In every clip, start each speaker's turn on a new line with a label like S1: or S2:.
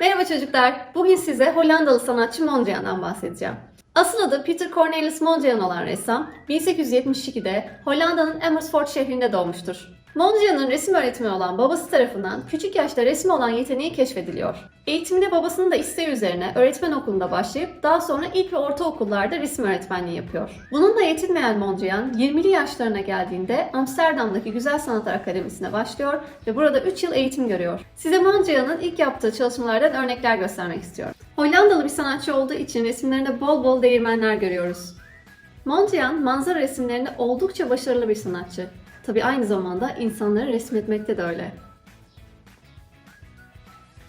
S1: Merhaba çocuklar. Bugün size Hollandalı sanatçı Mondrian'dan bahsedeceğim. Asıl adı Peter Cornelis Mondrian olan ressam 1872'de Hollanda'nın Amersfoort şehrinde doğmuştur. Mondrian'ın resim öğretmeni olan babası tarafından küçük yaşta resme olan yeteneği keşfediliyor. Eğitimde babasının da isteği üzerine öğretmen okulunda başlayıp daha sonra ilk ve ortaokullarda resim öğretmenliği yapıyor. Bununla yetinmeyen Mondrian 20'li yaşlarına geldiğinde Amsterdam'daki Güzel Sanatlar Akademisi'ne başlıyor ve burada 3 yıl eğitim görüyor. Size Mondrian'ın ilk yaptığı çalışmalardan örnekler göstermek istiyorum. Hollandalı bir sanatçı olduğu için resimlerinde bol bol değirmenler görüyoruz. Mondrian manzara resimlerinde oldukça başarılı bir sanatçı. Tabi aynı zamanda insanları resmetmekte de öyle.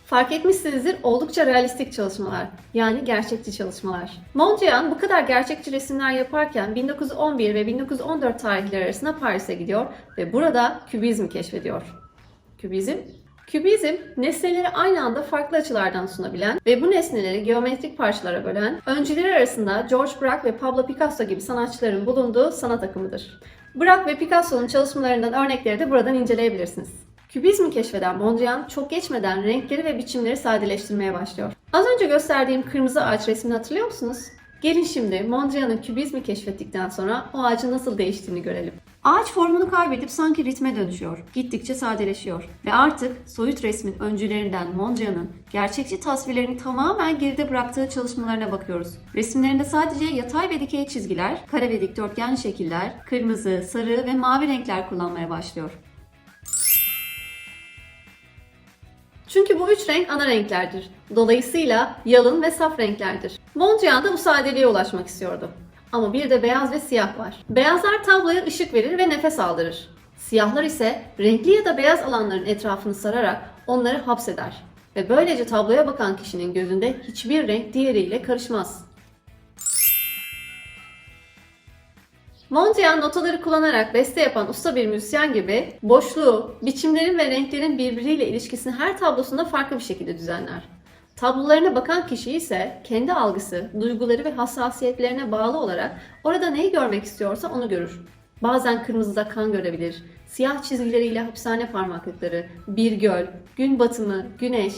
S1: Fark etmişsinizdir oldukça realistik çalışmalar. Yani gerçekçi çalışmalar. Mondrian bu kadar gerçekçi resimler yaparken 1911 ve 1914 tarihleri arasında Paris'e gidiyor ve burada kübizmi keşfediyor. Kübizm Kübizm, nesneleri aynı anda farklı açılardan sunabilen ve bu nesneleri geometrik parçalara bölen, öncüleri arasında George Braque ve Pablo Picasso gibi sanatçıların bulunduğu sanat akımıdır. Braque ve Picasso'nun çalışmalarından örnekleri de buradan inceleyebilirsiniz. Kübizmi keşfeden Mondrian çok geçmeden renkleri ve biçimleri sadeleştirmeye başlıyor. Az önce gösterdiğim kırmızı ağaç resmini hatırlıyor musunuz? Gelin şimdi Mondrian'ın kübizmi keşfettikten sonra o ağacın nasıl değiştiğini görelim. Ağaç formunu kaybedip sanki ritme dönüşüyor. Gittikçe sadeleşiyor. Ve artık soyut resmin öncülerinden Mondrian'ın gerçekçi tasvirlerini tamamen geride bıraktığı çalışmalarına bakıyoruz. Resimlerinde sadece yatay ve dikey çizgiler, kare ve dikdörtgen şekiller, kırmızı, sarı ve mavi renkler kullanmaya başlıyor. Çünkü bu üç renk ana renklerdir. Dolayısıyla yalın ve saf renklerdir. Mondrian da bu sadeliğe ulaşmak istiyordu. Ama bir de beyaz ve siyah var. Beyazlar tabloya ışık verir ve nefes aldırır. Siyahlar ise renkli ya da beyaz alanların etrafını sararak onları hapseder. Ve böylece tabloya bakan kişinin gözünde hiçbir renk diğeriyle karışmaz. Mondrian notaları kullanarak beste yapan usta bir müzisyen gibi boşluğu, biçimlerin ve renklerin birbiriyle ilişkisini her tablosunda farklı bir şekilde düzenler. Tablolarına bakan kişi ise kendi algısı, duyguları ve hassasiyetlerine bağlı olarak orada neyi görmek istiyorsa onu görür. Bazen kırmızıda kan görebilir, siyah çizgileriyle hapishane parmaklıkları, bir göl, gün batımı, güneş,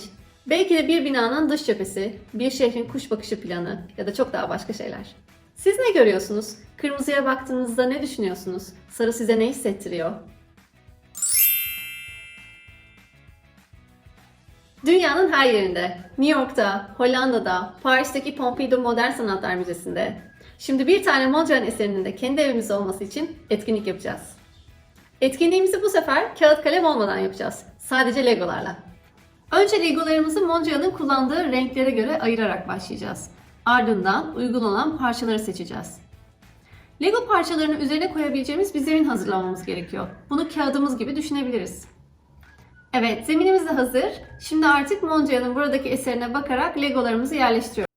S1: belki de bir binanın dış cephesi, bir şehrin kuş bakışı planı ya da çok daha başka şeyler. Siz ne görüyorsunuz? Kırmızıya baktığınızda ne düşünüyorsunuz? Sarı size ne hissettiriyor? Dünyanın her yerinde, New York'ta, Hollanda'da, Paris'teki Pompidou Modern Sanatlar Müzesi'nde. Şimdi bir tane Mondrian eserinin de kendi evimizde olması için etkinlik yapacağız. Etkinliğimizi bu sefer kağıt kalem olmadan yapacağız. Sadece legolarla. Önce legolarımızı Mondrian'ın kullandığı renklere göre ayırarak başlayacağız. Ardından uygun olan parçaları seçeceğiz. Lego parçalarını üzerine koyabileceğimiz bir zemin hazırlamamız gerekiyor. Bunu kağıdımız gibi düşünebiliriz. Evet, zeminimiz de hazır. Şimdi artık Mondrian'ın buradaki eserine bakarak legolarımızı yerleştiriyoruz.